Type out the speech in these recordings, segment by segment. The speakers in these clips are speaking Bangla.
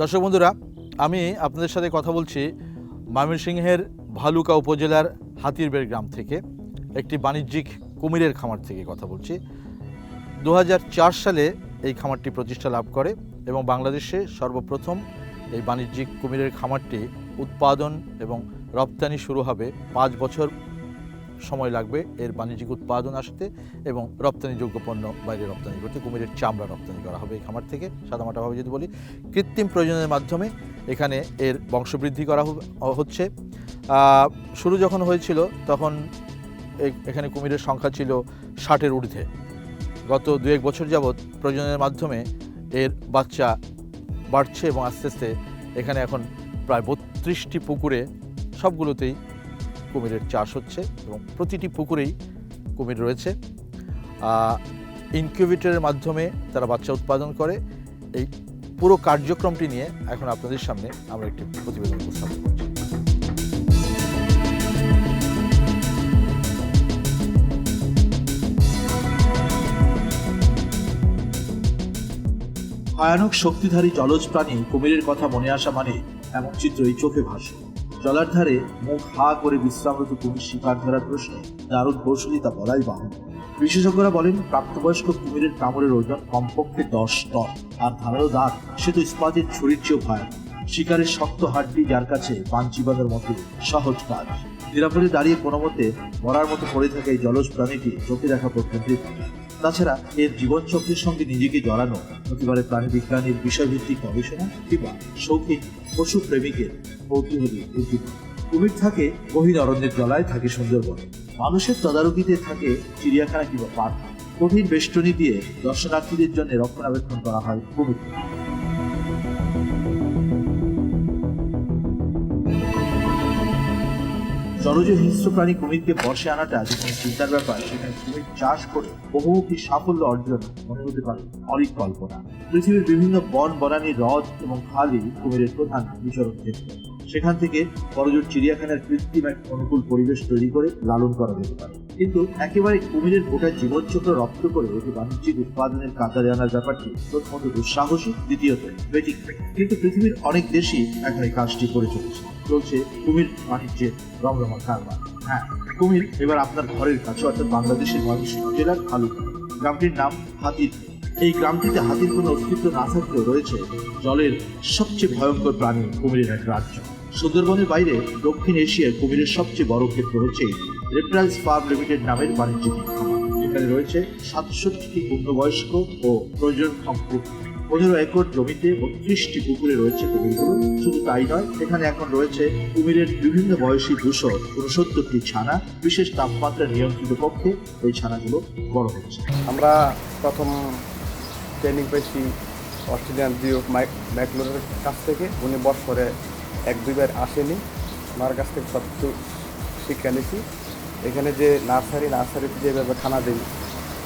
দর্শক বন্ধুরা, আমি আপনাদের সাথে কথা বলছি ময়মনসিংহের ভালুকা উপজেলার হাতিরবেড় গ্রাম থেকে, একটি বাণিজ্যিক কুমিরের খামার থেকে কথা বলছি। দু হাজার চার সালে এই খামারটি প্রতিষ্ঠা লাভ করে এবং বাংলাদেশে সর্বপ্রথম এই বাণিজ্যিক কুমিরের খামারটি উৎপাদন এবং রপ্তানি শুরু হবে পাঁচ বছর সময় লাগবে, এর বাণিজ্যিক উৎপাদন আসতে এবং রপ্তানিযোগ্য পণ্য বাইরে রপ্তানি করতে, কুমিরের চামড়া রপ্তানি করা হবে এই খামার থেকে, সাদামাটাভাবে যদি বলি। কৃত্রিম প্রয়োজনের মাধ্যমে এখানে এর বংশবৃদ্ধি করা হচ্ছে। শুরু যখন হয়েছিল, তখন এখানে কুমিরের সংখ্যা ছিল ষাটের ঊর্ধ্বে। গত দু এক বছর যাবৎ প্রজননের মাধ্যমে এর বাচ্চা বাড়ছে এবং আস্তে আস্তে এখানে এখন প্রায় বত্রিশটি পুকুরে সবগুলোতেই কুমিরের চাষ হচ্ছে এবং প্রতিটি পুকুরেই কুমির রয়েছে। ইনকিউবেটরের মাধ্যমে তারা বাচ্চা উৎপাদন করে। এই পুরো কার্যক্রমটি নিয়ে এখন আপনাদের সামনে আমরা একটি প্রতিবেদন উপস্থাপন করছি। ভয়ানক শক্তিধারী জলজ প্রাণী কুমিরের কথা মনে আসা মানে এমন চিত্রই চোখে ভাসে। জলার ধারে মুখ হা করে বিশ্রামরত কুমির শিকার ধরার প্রশ্নে দারুণ কৌশলী তা বলাই বাহন বিশেষজ্ঞরা বলেন, প্রাপ্তবয়স্ক কুমিরের কামড়ের ওজন কমপক্ষে দশ টন, আর ধারালো দাঁত সে তো ইস্পাতের ছুরির চেয়েও ভয়ানক। শিকারের শক্ত হাড্ডি যার কাছে পাঞ্চিবাদের মতো সহজ কাজ। নিরাপদে দাঁড়িয়ে কোনো মতে মরার মতো পড়ে থাকা এই জলজ প্রাণীটি চোখে দেখা পর্যন্ত তাছাড়া এর জীবনচক্রের সঙ্গে নিজেকে জড়ানো হতে পারে প্রাণী বিজ্ঞানের বিষয়ভিত্তিক গবেষণা কিংবা শৌখিন পশু প্রেমিকের কৌতূহলী উদ্দীপনা কুমির থাকে, গহীন অরণ্যের জলায় থাকে সুন্দরবন। মানুষের তদারকিতে থাকে চিড়িয়াখানা কিংবা পার্ক। কঠিন বেষ্টনী দিয়ে দর্শনার্থীদের জন্য রক্ষণাবেক্ষণ করা হয় কুমির জলজ হিংস্র প্রাণী কুমিরকে বর্ষে আনাটা যেখানে চিন্তার ব্যাপার। সেখানে কুমির চাষ করে বহুমুখী সাফল্য অর্জন হতে পারে অনেক কল্পনা পৃথিবীর বিভিন্ন বন, বনানি, হ্রদ এবং খালি কুমিরের প্রধান বিচরণ ক্ষেত্র সেখান থেকে বড়জোর চিড়িয়াখানার কৃত্রিম এক অনুকূল পরিবেশ তৈরি করে লালন করা যেতে পারে। কিন্তু একেবারে কুমিরের গোটা জীবনচক্র রপ্ত করে এটি বাণিজ্যিক উৎপাদনের কাতারে আনার ব্যাপারটি প্রথমত দুঃসাহসী, দ্বিতীয়ত ব্যতিক্রমী কিন্তু পৃথিবীর অনেক দেশই এখন এই কাজটি করে চলেছে। চলছে কুমির বাণিজ্যের রমরমা কারবার। হ্যাঁ কুমির এবার আপনার ঘরের কাছে, অর্থাৎ বাংলাদেশের ময়মনসিংহ জেলার খালুকা গ্রামটির নাম হাতির। এই গ্রামটিতে হাতির কোনো অস্তিত্ব না থাকলেও রয়েছে জলের সবচেয়ে ভয়ঙ্কর প্রাণী কুমিরের এক রাজ্য। সুন্দরবনের বাইরে দক্ষিণ এশিয়ার কুমিরের সবচেয়ে বড় ক্ষেত্র হচ্ছে রেপ্টাইলস ফার্ম লিমিটেড নামের বাণিজ্যিক এখানে রয়েছে সাতষট্টিটি পূর্ণবয়স্ক ও প্রজনক্ষম পুকুর পনেরো একর জমিতে বত্রিশটি পুকুরে রয়েছে কুমিরগুলো। শুধু তাই নয়, এখানে এখন রয়েছে কুমিরের বিভিন্ন বয়সী দুশো উনসত্তরটি ছানা। বিশেষ তাপমাত্রা নিয়ন্ত্রিত কক্ষে এই ছানাগুলো বড় হচ্ছে। আমরা প্রথম ট্রেনিং পেয়েছি অস্ট্রেলিয়ান জিও ম্যাকলোরের কাছ থেকে। উনি বছরে এক দুইবার আসেনি। ওনার কাছ থেকে সব কিছু শিক্ষা নিয়েছি। এখানে যে নার্সারি নার্সারিতে যেভাবে খানা দিই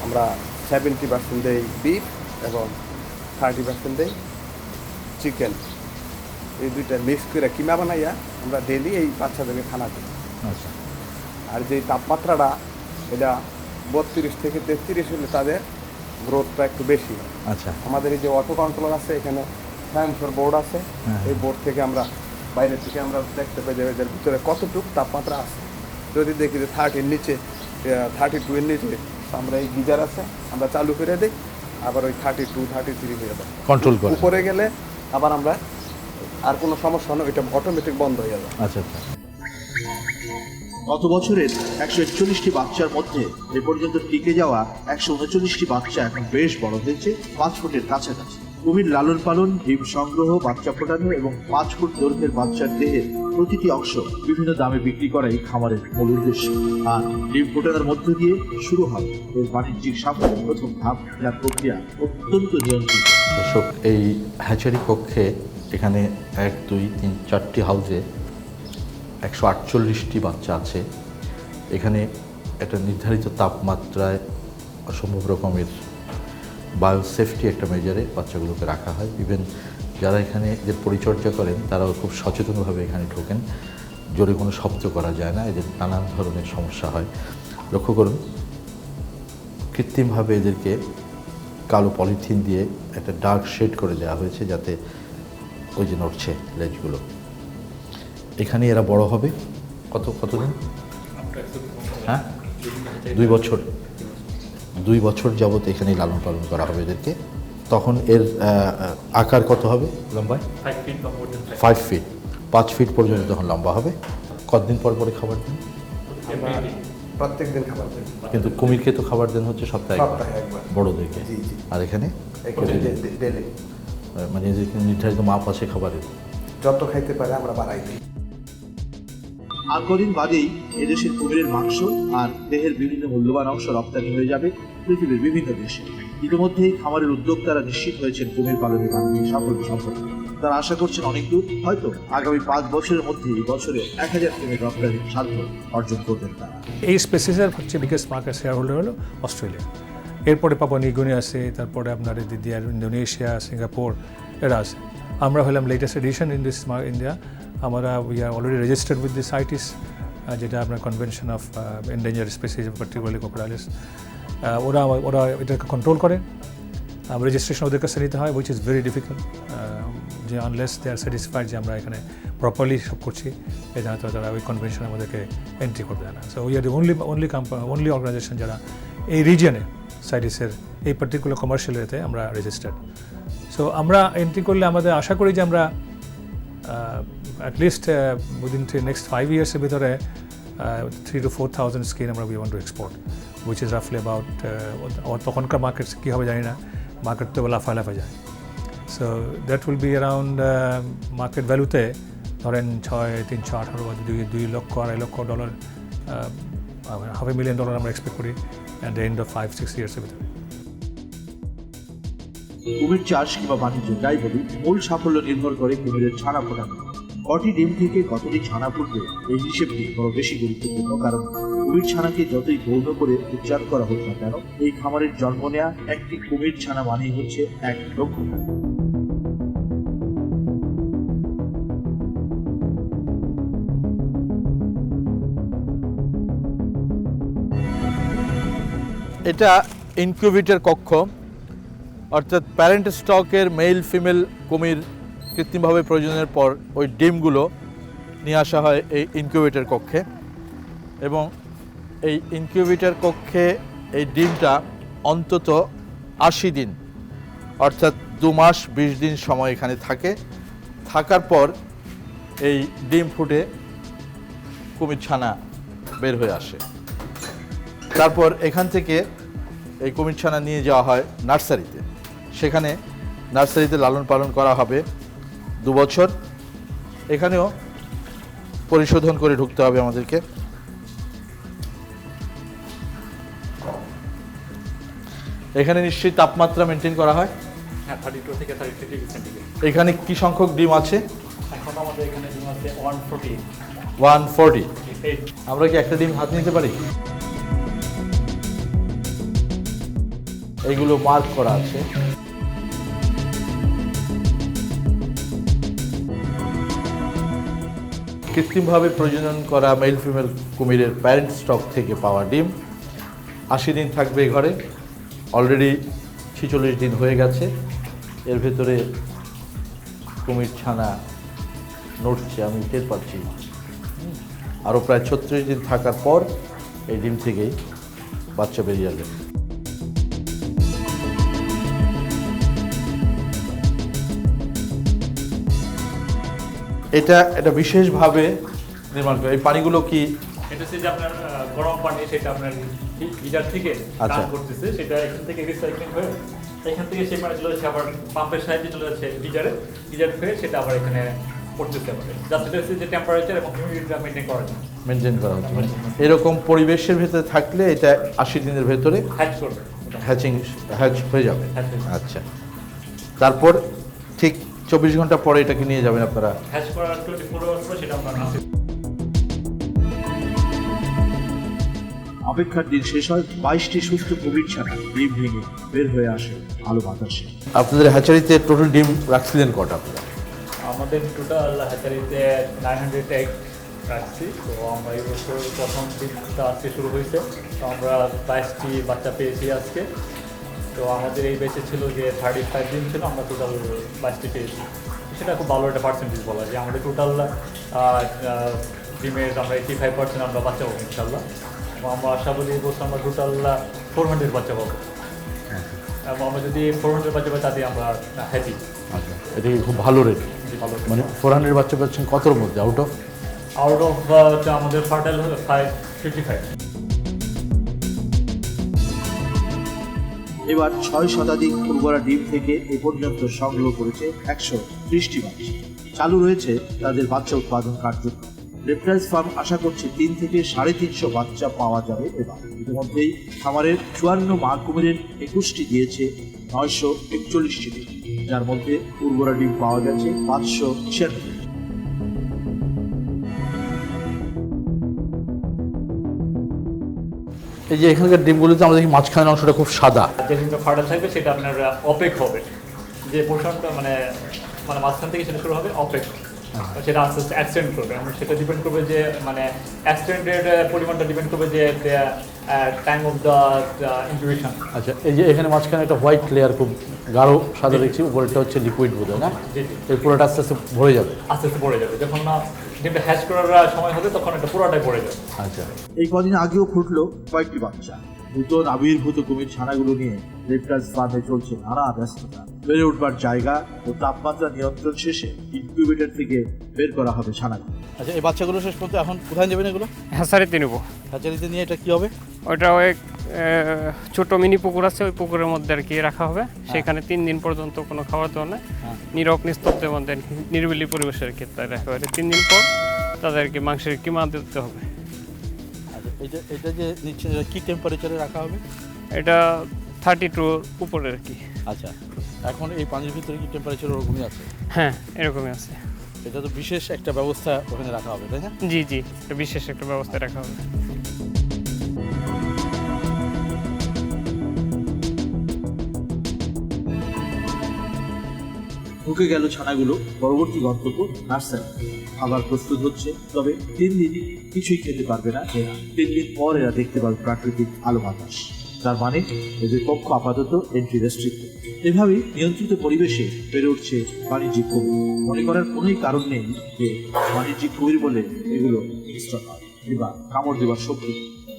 আমরা সেভেন্টি পার্সেন্ট দেই বিফ এবং থার্টি পার্সেন্ট দেই চিকেন এই দুইটা মিক্স করে কিমা বানাইয়া আমরা ডেলি এই বাচ্চাদেরকে খানা দিই। আচ্ছা। আর যে তাপমাত্রাটা এটা বত্রিশ থেকে তেত্রিশ হলে তাদের গ্রোথটা একটু বেশি। আচ্ছা। আমাদের এই যে অটো কন্ট্রোলার আছে এখানে সেন্সর বোর্ড আছে। হ্যাঁ। এই বোর্ড থেকে আমরা বাইরে থেকে আমরা দেখতে পাই যে এদের ভিতরে কতটুকু তাপমাত্রা আছে। যদি দেখি যে থার্টির নিচে থার্টি টু এর নিচে আমরা এই গিজার আছে আমরা চালু করে দিই আবার ওই থার্টি টু থার্টি থ্রি হয়ে যায়। কন্ট্রোল করে। উপরে গেলে আবার আমরা আর কোনো সমস্যা নয় এটা অটোমেটিক বন্ধ হয়ে যাবে আচ্ছা আচ্ছা। গত বছরের একশো একচল্লিশটি বাচ্চার মধ্যে এ পর্যন্ত টিকে যাওয়া একশো উনচল্লিশটি বাচ্চা এখন বেশ বড় হয়েছে পাঁচ ফুটের কাছাকাছি। কুমির লালন পালন ডিম সংগ্রহ, বাচ্চা ফোটানো এবং পাঁচ ফুট দৈর্ঘ্যের বাচ্চার দেহের প্রতিটি অংশ বিভিন্ন দামে বিক্রি করাই খামারের মূল উদ্দেশ্য। আর ডিম ফোটানোর মধ্য দিয়ে শুরু হয় এর বাণিজ্যিক সাফল্যের প্রথম ধাপ যার প্রক্রিয়া অত্যন্ত নিয়ন্ত্রিত। দর্শক, এই হ্যাচারি কক্ষে এখানে এক, দুই, তিন, চারটি হাউসে একশো আটচল্লিশটি বাচ্চা আছে। এখানে একটা নির্ধারিত তাপমাত্রায় অসম্ভব রকমের বায়োসেফটি একটা মেজারে বাচ্চাগুলোকে রাখা হয়। ইভেন যারা এখানে এদের পরিচর্যা করেন তারাও খুব সচেতনভাবে এখানে ঢোকেন। জোরে কোনো শব্দ করা যায় না এদের নানান ধরনের সমস্যা হয়। লক্ষ্য করুন কৃত্রিমভাবে এদেরকে কালো পলিথিন দিয়ে একটা ডার্ক শেড করে দেওয়া হয়েছে যাতে ওই যে নড়ছে লেজগুলো। এখানে এরা বড় হবে। কত কতদিন? হ্যাঁ? দুই বছর। দুই বছর যাবত এখানেই লালন পালন করা হবে এদেরকে। তখন এর আকার কত হবে লম্বায়. ফাইভ ফিট পাঁচ ফিট পর্যন্ত তখন লম্বা হবে। কতদিন পর পরে খাবার দেন? প্রত্যেক দিন খাবার দিই কিন্তু কুমিরকে তো খাবার দেন হচ্ছে সপ্তাহে একবার, সপ্তাহে একবার। বড়োদেরকে। আর এখানে? এখানে মানে কোনো নির্ধারিত মাপ আছে খাবারের যত খাইতে পারে আমরা বাড়াই দিই। আর কদিন বাদেই এদেশের কুমিরের মাংস আর দেহের বিভিন্ন মূল্যবান অংশ রপ্তানি হয়ে যাবে। পৃথিবীর বিভিন্ন দেশে। ইতিমধ্যেই খামারের উদ্যোক্তারা নিশ্চিত হয়েছেন কুমির পালনের সাফল্য সম্পর্কে। তারা আশা করছেন অনেক দূর হয়তো আগামী পাঁচ বছরের মধ্যে বছরে এক হাজার কুমির রপ্তানির সাধ্য অর্জন করবেন তারা। এই স্পেসিসের হচ্ছে বিগেস্ট মার্কেট শেয়ার হোল্ডার হলো অস্ট্রেলিয়া। এরপরে পাপা নিগুনি আছে, তারপরে আপনার দিয়ে ইন্দোনেশিয়া, সিঙ্গাপুর, এরা আছে। আমরা হলাম latest edition in this India আমরা we are already registered with this CITES যেটা আপনার convention of endangered species particularly Crocodylus ওরা ওরা এটাকে কন্ট্রোল করে। রেজিস্ট্রেশন ওদের কাছে নিতে হয় উইচ ইজ ভেরি ডিফিকাল্ট যে আনলেস দে আর স্যাটিসফাইড যে আমরা এখানে প্রপারলি সব করছি, এই জানাতে তারা ওই কনভেনশন আমাদেরকে এন্ট্রি করবে না। So we are the only only only organization যারা এই রিজিয়নে সাইডিসের এই পার্টিকুলার কমার্শিয়াল এতে আমরা রেজিস্টার্ড সো আমরা এন্ট্রি করলে আমাদের আশা করি যে আমরা at least within three next five ইয়ার্সের ভিতরে three two four thousand skin আমরা we want to export which is রাফলি about তখনকার মার্কেট কী হবে জানি না মার্কেট তো লাফা লাফা যায় so that will be around market ভ্যালুতে ধরেন ছয় তিনশো আঠারো বা দুই দুই লক্ষ, আড়াই lakh dollar half a million dollar আমরা এক্সপেক্ট করি at the end of five six ইয়ার্সের ভিতরে। কুমির চাষ কিংবা বাণিজ্য, যাই বলি, মূল সাফল্য নির্ভর করে কুমিরের ছানা ফোটানো কটি ডিম থেকে কতটি ছানা ফুটবে এই হিসেবটি বড় বেশি গুরুত্বপূর্ণ, কারণ কুমির ছানাকে যতই গৌণ করে উচ্চারণ করা হোক না কেন, এই খামারের জন্ম নেয়া একটি কুমির ছানা মানেই হচ্ছে এক লক্ষ এটা ইনকিউবেটর কক্ষ, অর্থাৎ প্যারেন্ট স্টকের মেল ফিমেল কুমির কৃত্রিমভাবে প্রয়োজনের পর ওই ডিমগুলো নিয়ে আসা হয় এই ইনকিউবেটর কক্ষে। এবং এই ইনকিউবেটর কক্ষে এই ডিমটা অন্তত আশি দিন, অর্থাৎ দু মাস বিশ দিন সময় এখানে থাকে। থাকার পর এই ডিম ফুটে কুমির ছানা বের হয়ে আসে। তারপর এখান থেকে এই কুমির ছানা নিয়ে যাওয়া হয় নার্সারিতে। সেখানে নার্সারিতে লালন পালন করা হবে। দু বছর এখানেও পরিশোধন করে ঢুকতে হবে আমাদেরকে। এখানে নিশ্চয়ই তাপমাত্রা মেনটেন করা হয়। হ্যাঁ থার্টি টু থেকে থার্টি থ্রি ডিগ্রি সেন্টিগ্রেড এখানে কি সংখ্যক ডিম আছে? এখন আমাদের এখানে ডিম আছে ওয়ান ফোর্টি ওয়ান ফোরটি আমরা কি একটা ডিম হাত নিতে পারি? এইগুলো মার্ক করা আছে। কৃত্রিমভাবে প্রজনন করা মেল ফিমেল কুমিরের প্যারেন্ট স্টক থেকে পাওয়া ডিম। আশি দিন থাকবে ঘরে। অলরেডি ছিচল্লিশ দিন হয়ে গেছে। এর ভেতরে কুমির ছানা নড়ছে, আমি টের পাচ্ছি আরও প্রায় ছত্রিশ দিন থাকার পর এই ডিম থেকেই বাচ্চা বেরিয়ে যাবে এটা এটা বিশেষভাবে নির্মাণ করে। এই পানিগুলো কি? এটা হচ্ছে যে আপনার গরম পানি সেটা আপনার হিটার থেকে আচ্ছা। করতেছে সেটা এখান থেকে রিসাইক্লিং হয়ে এখান থেকে সেই পানি চলে যাচ্ছে আবার পাম্পের সাহায্যে চলে যাচ্ছে হিটারে হিটার হয়ে সেটা আবার এখানে পড়তেছে আমাদের। যাতে হচ্ছে যে টেম্পারেচার এবং হিউমিডিটিটা মেনটেন করার জন্য মেনটেন করা হচ্ছে। এরকম পরিবেশের ভেতরে থাকলে এটা আশি দিনের ভেতরে হ্যাচ করবে। হ্যাচিং হ্যাচ হয়ে যাবে। আচ্ছা। তারপর চব্বিশ ঘণ্টা পরে এটাকে নিয়ে যাবেন আপনারা। হ্যাচ করার টোয়েন্টি ফোর আওয়ার্স পরে সেটা আমরা নাসি অপেক্ষার দিন শেষ হয় বাইশটি সুস্থ কুমির ছানা ডিম ভেঙে বের হয়ে আসে আলো বাতাসে। আপনাদের হ্যাচারিতে টোটাল ডিম রাখছিলেন কটা? আপনারা আমাদের টোটাল হ্যাচারিতে নাইন হান্ড্রেড এগ রাখছি। তো আমরা এই বছর প্রথম দিনটা আজকে শুরু হয়েছে। তো আমরা বাইশটি বাচ্চা পেয়েছি আজকে। তো আমাদের এই বেঁচে ছিল যে থার্টি ফাইভ দিন ছিল আমরা টোটাল বাইশটি পেয়েছি। সেটা খুব ভালো একটা পার্সেন্টেজ বলা যায়। আমাদের টোটাল ডিমের আমরা এইটি ফাইভ পার্সেন্ট আমরা বাচ্চা পাবো ইনশাল্লাহ এবং আমরা আশা করি এই বছর আমরা টোটাল ফোর হান্ড্রেড বাচ্চা পাবো। এবং আমরা যদি ফোর হান্ড্রেড বাচ্চা পাই তাতে আমরা হ্যাপি আচ্ছা এটা খুব ভালো রেট ভালো মানে ফোর হান্ড্রেড বাচ্চা পাচ্ছেন কতর মধ্যে? আউট অফ আউট অফ আমাদের ফার্টাইল হলো ফাইভ ফিফটি ফাইভ এবার ছয় শতাধিক উর্বরা ডিম থেকে এ পর্যন্ত সংগ্রহ করেছে একশো ত্রিশটি বাচ্চা চালু রয়েছে তাদের বাচ্চা উৎপাদন কার্যক্রম। রেপ্টাইলস ফার্ম আশা করছে তিন থেকে সাড়ে তিনশো বাচ্চা পাওয়া যাবে এবার। ইতিমধ্যেই খামারের চুয়ান্ন মা কুমিরের একুশটি দিয়েছে নয়শো একচল্লিশটি যার মধ্যে উর্বরা ডিম পাওয়া গেছে পাঁচশো ছিয়ানব্বই এই যে এখানকার ডিমগুলোতে আমাদের মাঝখানের অংশটা খুব সাদা। যে ডিমটা ফার্টাইল থাকবে সেটা আপনার অপেক হবে। যে পোর্শনটা মানে মানে মাঝখান থেকে সেটা শুরু হবে অপেক। সেটা আস্তে আস্তে অ্যাক্সিডেন্ট করবে। এবং সেটা ডিপেন্ড করবে যে মানে অ্যাক্সিডেন্টের পরিমাণটা ডিপেন্ড করবে যে টাইম অফ দ্য ইনকিউবেশন আচ্ছা এই যে এখানে মাঝখানে একটা হোয়াইট লেয়ার খুব গাঢ় সাদা দেখছি উপরেরটা হচ্ছে লিকুইড বোধ হয় না এই পুরোটা আস্তে আস্তে ভরে যাবে। আস্তে আস্তে পড়ে যাবে। যখন না ডিমটা হ্যাচ করার সময় হবে তখন এটা পুরোটাই পড়ে যাবে আচ্ছা। এই কদিন আগেও ফুটলো কয়েকটি বাচ্চা। নূতন আবির্ভূত কুমির ছানাগুলো নিয়ে রেপ্টাইলস ফার্মে চলছে নানা ব্যস্ততা। বেড়ে উঠবার জায়গা ও তাপমাত্রা নিয়ন্ত্রণ শেষে ইনকিউবেটর থেকে বের করা হবে ছানাগুলো। আচ্ছা এই বাচ্চাগুলো শেষ পর্যন্ত এখন কোথায় নেবেন এগুলো? হ্যাঁসারিতে নেব। হ্যাচারিতে নিয়ে এটা কি হবে? ওইটা ওই ছোট মিনি পুকুর আছে ওই পুকুরের মধ্যে আর কি রাখা হবে। সেখানে তিন দিন পর্যন্ত কোনো খাবার দাওয়া নেই। নীরব নিস্তব্ধের মধ্যে নিরিবিলি পরিবেশে আর কি তাই রাখা হবে তিন দিন পর তাদেরকে মাংসের কিমা দিতে হবে? আচ্ছা এটা এটা যে কি টেম্পারেচারে রাখা হবে? এটা থার্টি টু উপরে আর কি। আচ্ছা এখন এই পানির ভিতরে কি টেম্পারেচার ওরকমই আছে? হ্যাঁ এরকমই আছে। এটা তো বিশেষ একটা ব্যবস্থা ওখানে রাখা হবে তাই না? জি জি এটা বিশেষ একটা ব্যবস্থা রাখা হবে। ঢুকে গেল ছানাগুলো। পরবর্তী গন্তব্য নার্সারি। খাবার প্রস্তুত হচ্ছে, তবে তিন দিন কিছুই খেতে পারবে না এরা। তিন দিন পর এরা দেখতে পাবে প্রাকৃতিক আলো বাতাস। তার মানে এদের পক্ষ আপাতত এন্ট্রি রেস্ট্রিক্ট এভাবেই নিয়ন্ত্রিত পরিবেশে বেড়ে উঠছে বাণিজ্যিক কুমির মনে করার কোনোই কারণ নেই যে বাণিজ্যিক কুমির বলে এগুলো কিংবা কামড় দেওয়ার শক্তি।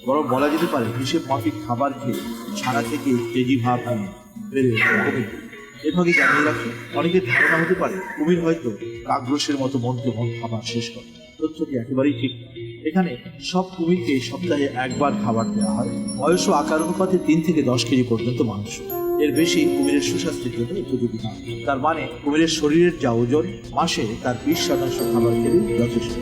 বরং বলা যেতে পারে, হিসেব মাফিক খাবার খেয়ে ছাড়া থেকে তেজি ভাব নিয়ে বেড়ে এভাবে জানিয়ে রাখি অনেকের ধারণা হতে পারে কুমির হয়তো কাগ্রসের মতো মন্ত্র মন খাবার শেষ করে। তথ্যটি একেবারেই ঠিক। এখানে সব কুমিরকে সপ্তাহে একবার খাবার দেওয়া হয়। বয়স ও আকার অনুপাতে তিন থেকে দশ কেজি পর্যন্ত মাংস। এর বেশি কুমিরের সুস্বাস্থ্যের জন্য উপযোগী নয় তার মানে কুমিরের শরীরের যা ওজন, মাসে তার বিশ শতাংশ খাবার খেলে যথেষ্ট।